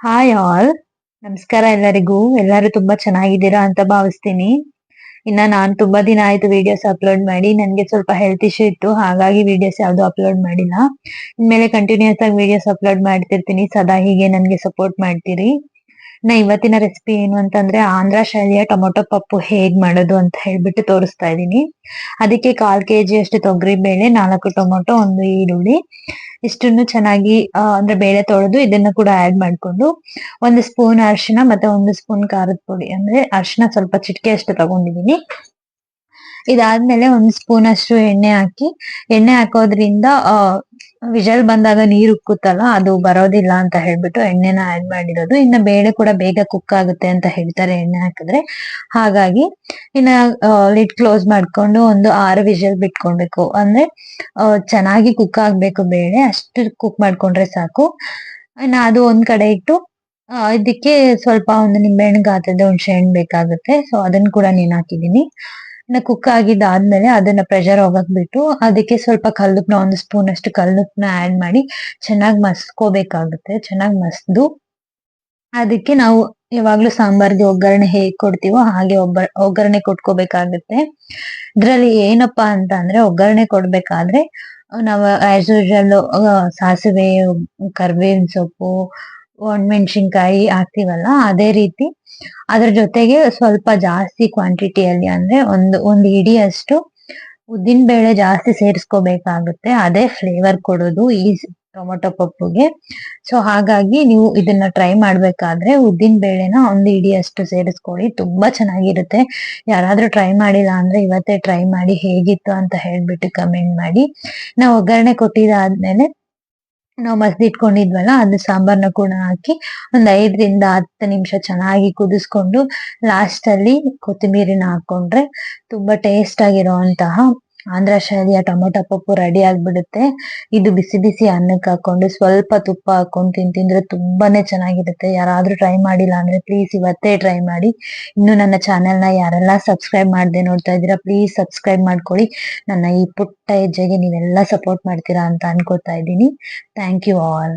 Hi all ನಮಸ್ಕಾರ ಎಲ್ಲರಿಗೂ. ಎಲ್ಲರೂ ತುಂಬಾ ಚೆನ್ನಾಗಿದ್ದೀರಾ ಅಂತ ಭಾವಿಸ್ತೀನಿ. ಇನ್ನ ನಾನ್ ತುಂಬಾ ದಿನ ಆಯ್ತು ವಿಡಿಯೋಸ್ ಅಪ್ಲೋಡ್ ಮಾಡಿ. ನನ್ಗೆ ಸ್ವಲ್ಪ ಹೆಲ್ತ್ ಇಶ್ಯೂ ಇತ್ತು. ಹಾಗಾಗಿ ವಿಡಿಯೋಸ್ ಯಾವ್ದು ಅಪ್ಲೋಡ್ ಮಾಡಿಲ್ಲ. ಇನ್ಮೇಲೆ ಕಂಟಿನ್ಯೂಸ್ ಆಗಿ ವಿಡಿಯೋಸ್ ಅಪ್ಲೋಡ್ ಮಾಡ್ತಿರ್ತೀನಿ. ಸದಾ ಹೀಗೆ ನನ್ಗೆ ಸಪೋರ್ಟ್ ಮಾಡ್ತೀರಿ. ನಾ ಇವತ್ತಿನ ರೆಸಿಪಿ ಏನು ಅಂತಂದ್ರೆ ಆಂಧ್ರ ಶೈಲಿಯ ಟೊಮೊಟೊ ಪಪ್ಪು ಹೇಗ್ ಮಾಡೋದು ಅಂತ ಹೇಳ್ಬಿಟ್ಟು ತೋರಿಸ್ತಾ ಇದ್ದೀನಿ. ಅದಕ್ಕೆ ಕಾಲ್ ಕೆಜಿ ಅಷ್ಟು ತೊಗರಿ ಬೇಳೆ ನಾಲ್ಕು ಟೊಮೊಟೊ, ಒಂದು ಈರುಳ್ಳಿ. ಇಷ್ಟನ್ನು ಚೆನ್ನಾಗಿ ಅಂದ್ರೆ ಬೇಳೆ ತೊಳೆದು ಇದನ್ನ ಕೂಡ ಆಡ್ ಮಾಡ್ಕೊಂಡು, ಒಂದು ಸ್ಪೂನ್ ಅರಿಶಿನ ಮತ್ತೆ ಒಂದು ಸ್ಪೂನ್ ಖಾರದ ಪುಡಿ. ಅಂದ್ರೆ ಅರಿಶಿನ ಸ್ವಲ್ಪ ಚಿಟಿಕೆ ಅಷ್ಟು ತಗೊಂಡಿದೀನಿ. ಇದಾದ್ಮೇಲೆ ಒಂದ್ ಸ್ಪೂನ್ ಅಷ್ಟು ಎಣ್ಣೆ ಹಾಕಿ, ಎಣ್ಣೆ ಹಾಕೋದ್ರಿಂದ ವಿಜಲ್ ಬಂದಾಗ ನೀರು ಉಕ್ಕುತ್ತಲ್ಲ, ಅದು ಬರೋದಿಲ್ಲ ಅಂತ ಹೇಳ್ಬಿಟ್ಟು ಎಣ್ಣೆನ ಆಡ್ ಮಾಡಿರೋದು. ಇನ್ನ ಬೇಳೆ ಕೂಡ ಬೇಗ ಕುಕ್ ಆಗುತ್ತೆ ಅಂತ ಹೇಳ್ತಾರೆ ಎಣ್ಣೆ ಹಾಕಿದ್ರೆ. ಹಾಗಾಗಿ ಇನ್ನ ಲಿಡ್ ಕ್ಲೋಸ್ ಮಾಡ್ಕೊಂಡು ಒಂದು ಆರು ವಿಜಲ್ ಬಿಟ್ಕೊಳ್ಬೇಕು. ಅಂದ್ರೆ ಚೆನ್ನಾಗಿ ಕುಕ್ ಆಗ್ಬೇಕು ಬೇಳೆ, ಅಷ್ಟು ಕುಕ್ ಮಾಡ್ಕೊಂಡ್ರೆ ಸಾಕು. ಇನ್ನ ಅದು ಒಂದ್ ಕಡೆ ಇಟ್ಟು ಇದಕ್ಕೆ ಸ್ವಲ್ಪ ಒಂದು ನಿಂಬೆಹಣ್ಣು ಗಾತ್ರದ ಹುಣಸೆ ಹಣ್ಣು ಬೇಕಾಗುತ್ತೆ. ಸೊ ಅದನ್ನ ಕೂಡ ನೀನ್ ಹಾಕಿದೀನಿ ಕುಕ್ ಆಗಿದ್ದಾದ್ಮೇಲೆ ಅದನ್ನ ಪ್ರೆಷರ್ ಹೋಗಕ್ ಬಿಟ್ಟು ಅದಕ್ಕೆ ಸ್ವಲ್ಪ ಕಲ್ಲುಪ್ನ ಒಂದು ಸ್ಪೂನ್ ಅಷ್ಟು ಕಲ್ಲುಪ್ನ ಆಡ್ ಮಾಡಿ ಚೆನ್ನಾಗಿ ಮಸ್ಕೋಬೇಕಾಗುತ್ತೆ, ಚೆನ್ನಾಗಿ ಮಸ್ದು. ಅದಕ್ಕೆ ನಾವು ಯಾವಾಗ್ಲೂ ಸಾಂಬಾರ್ಗೆ ಒಗ್ಗರಣೆ ಹೇಗ್ ಕೊಡ್ತೀವೋ ಹಾಗೆ ಒಬ್ಬ, ಒಗ್ಗರಣೆ ಕೊಟ್ಕೋಬೇಕಾಗುತ್ತೆ. ಇದ್ರಲ್ಲಿ ಏನಪ್ಪಾ ಅಂತ ಅಂದ್ರೆ ಒಗ್ಗರಣೆ ಕೊಡ್ಬೇಕಾದ್ರೆ, ನಾವು ಆಸ್ ಯೂಶಲ್ ಸಾಸಿವೆ, ಕರ್ಬೇವಿನ ಸೊಪ್ಪು ಒಣಮೆಣಸಿನ್ಕಾಯಿ ಹಾಕ್ತಿವಲ್ಲ, ಅದೇ ರೀತಿ ಅದ್ರ ಜೊತೆಗೆ ಸ್ವಲ್ಪ ಜಾಸ್ತಿ ಕ್ವಾಂಟಿಟಿಯಲ್ಲಿ ಅಂದ್ರೆ ಒಂದು ಒಂದು ಇಡಿಯಷ್ಟು ಉದ್ದಿನ ಬೇಳೆ ಜಾಸ್ತಿ ಸೇರಿಸ್ಕೋಬೇಕಾಗುತ್ತೆ. ಅದೇ ಫ್ಲೇವರ್ ಕೊಡೋದು ಈ ಟೊಮೊಟೊ ಪಪ್ಪುಗೆ. ಸೊ ಹಾಗಾಗಿ ನೀವು ಇದನ್ನ ಟ್ರೈ ಮಾಡ್ಬೇಕಾದ್ರೆ ಉದ್ದಿನ ಬೇಳೆನ ಒಂದು ಇಡಿಯಷ್ಟು ಸೇರಿಸ್ಕೊಳ್ಳಿ. ತುಂಬಾ ಚೆನ್ನಾಗಿರುತ್ತೆ. ಯಾರಾದ್ರೂ ಟ್ರೈ ಮಾಡಿಲ್ಲ ಅಂದ್ರೆ ಇವತ್ತೇ ಟ್ರೈ ಮಾಡಿ ಹೇಗಿತ್ತು ಅಂತ ಹೇಳ್ಬಿಟ್ಟು ಕಮೆಂಟ್ ಮಾಡಿ. ನಾವು ಒಗ್ಗರಣೆ ಕೊಟ್ಟಿದ್ದಾದ್ಮೇಲೆ ನಾವು ಮಸ್ದಿಟ್ಕೊಂಡಿದ್ವಲ್ಲ ಅದು ಸಾಂಬಾರ್ನ ಕೂಡ ಹಾಕಿ ಒಂದ್ ಐದರಿಂದ ಹತ್ತು ನಿಮಿಷ ಚೆನ್ನಾಗಿ ಕುದಿಸ್ಕೊಂಡು ಲಾಸ್ಟ್ ಅಲ್ಲಿ ಕೊತ್ತಂಬರಿನ ಹಾಕೊಂಡ್ರೆ ತುಂಬಾ ಟೇಸ್ಟ್ ಆಗಿರುವಂತಹ ಆಂಧ್ರ ಶೈಲಿಯ ಟೊಮೊಟೊ ಪಪ್ಪು ರೆಡಿ ಆಗ್ಬಿಡುತ್ತೆ. ಇದು ಬಿಸಿ ಬಿಸಿ ಅನ್ನಕ್ಕೆ ಹಾಕೊಂಡು ಸ್ವಲ್ಪ ತುಪ್ಪ ಹಾಕೊಂಡು ತಿಂತಿದ್ರೆ ತುಂಬಾನೇ ಚೆನ್ನಾಗಿರುತ್ತೆ. ಯಾರಾದ್ರೂ ಟ್ರೈ ಮಾಡಿಲ್ಲ ಅಂದ್ರೆ ಪ್ಲೀಸ್ ಇವತ್ತೇ ಟ್ರೈ ಮಾಡಿ. ಇನ್ನು ನನ್ನ ಚಾನೆಲ್ನ ಯಾರೆಲ್ಲ ಸಬ್ಸ್ಕ್ರೈಬ್ ಮಾಡದೆ ನೋಡ್ತಾ ಇದ್ದೀರಾ ಪ್ಲೀಸ್ ಸಬ್ಸ್ಕ್ರೈಬ್ ಮಾಡ್ಕೊಳ್ಳಿ. ನನ್ನ ಈ ಪುಟ್ಟ ಹೆಜ್ಜೆಗೆ ನೀವೆಲ್ಲ ಸಪೋರ್ಟ್ ಮಾಡ್ತೀರಾ ಅಂತ ಅನ್ಕೋತಾ ಇದ್ದೀನಿ. Thank you all